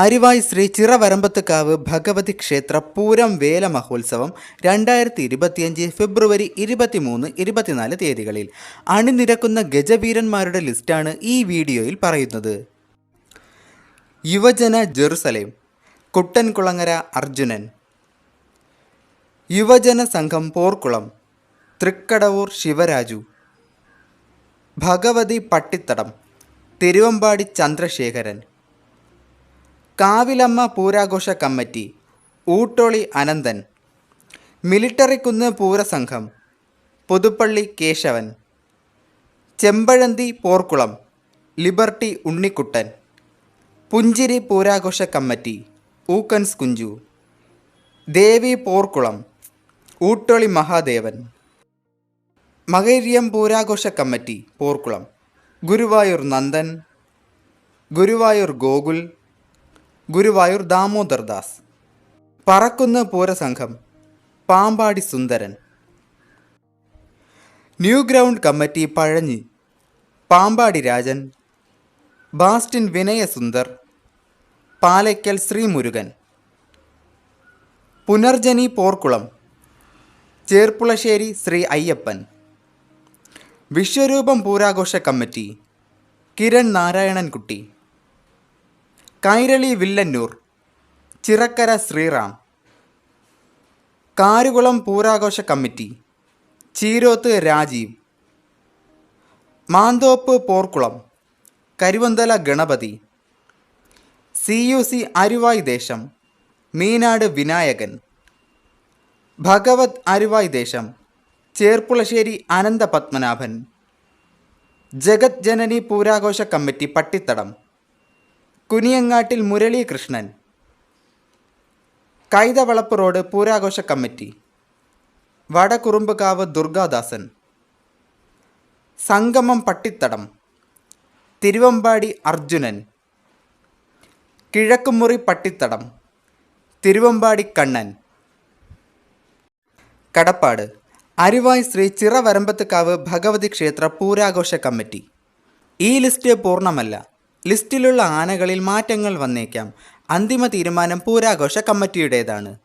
അരിവായ് ശ്രീ ചിറവരമ്പത്തുകാവ് ഭഗവതി ക്ഷേത്ര പൂരം വേല മഹോത്സവം രണ്ടായിരത്തി ഇരുപത്തിയഞ്ച് ഫെബ്രുവരി ഇരുപത്തിമൂന്ന് ഇരുപത്തിനാല് തീയതികളിൽ. അണിനിരക്കുന്ന ഗജവീരന്മാരുടെ ലിസ്റ്റാണ് ഈ വീഡിയോയിൽ പറയുന്നത്. യുവജന ജെറുസലേം കുട്ടൻകുളങ്ങര അർജുനൻ. യുവജന സംഘം പോർക്കുളം തൃക്കടവൂർ ശിവരാജു. ഭഗവതി പട്ടിത്തടം തിരുവമ്പാടി ചന്ദ്രശേഖരൻ. കാവിലമ്മ പൂരാഘോഷ കമ്മിറ്റി ഊട്ടോളി അനന്തൻ മിലിട്ടറിക്കുന്ന് പൂരസംഘം പുതുപ്പള്ളി കേശവൻ ചെമ്പഴന്തി പോർക്കുളം ലിബർട്ടി ഉണ്ണിക്കുട്ടൻ പുഞ്ചിരി പൂരാഘോഷ കമ്മിറ്റി ഊക്കൻസ് കുഞ്ചു ദേവി പോർക്കുളം ഊട്ടോളി മഹാദേവൻ. മകൈര്യം പൂരാഘോഷ committee Porkulam. Guruvayur Nandan Guruvayur Gokul Guruvayur Damodar Das. Parakkunnu പൂരസംഘം Pampady Sundaran. New ground committee Pazhanji Pampady Rajan. Bastin Vinayasundar Palakkal Sreemurukan. Punarjani Porkulam Cherpulassery Sree Ayyappan. Viswaroopam പൂരാഘോഷ committee Kiran Narayanankutty. Kairali Villannur Chirakkara Sreeram Karukulam പൂരാഘോഷ committee Cheeroth Rajeev Manthoppu Porkulam Karuvanthala Ganapathy C U C Aruvai ദേശം മീനാട് വിനായകൻ ഭഗവത് അരുവായ് ദേശം ചേർപ്പുളശ്ശേരി അനന്ത പത്മനാഭൻ ജഗത് ജനനി പൂരാഘോഷ committee Pattithadam. Kuniyangattil Muralikrishnan. Kaithavalappu road പൂരാഘോഷ committee. Vadakurumbukavu Durgadasan. സംഗമം പട്ടിത്തടം. തിരുവമ്പാടി അർജുനൻ. കിഴക്കുമുറി പട്ടിത്തടം. തിരുവമ്പാടി കണ്ണൻ. കടപ്പാട്. അരിവായ് ശ്രീ ചിറവരമ്പത്തുകാവ് ഭഗവതി ക്ഷേത്ര പൂരാഘോഷ committee. ഈ list പൂർണമല്ല. ലിസ്റ്റിലുള്ള ആനകളിൽ മാറ്റങ്ങൾ വന്നേക്കാം. അന്തിമ തീരുമാനം പൂരാഘോഷ കമ്മിറ്റിയുടേതാണ്.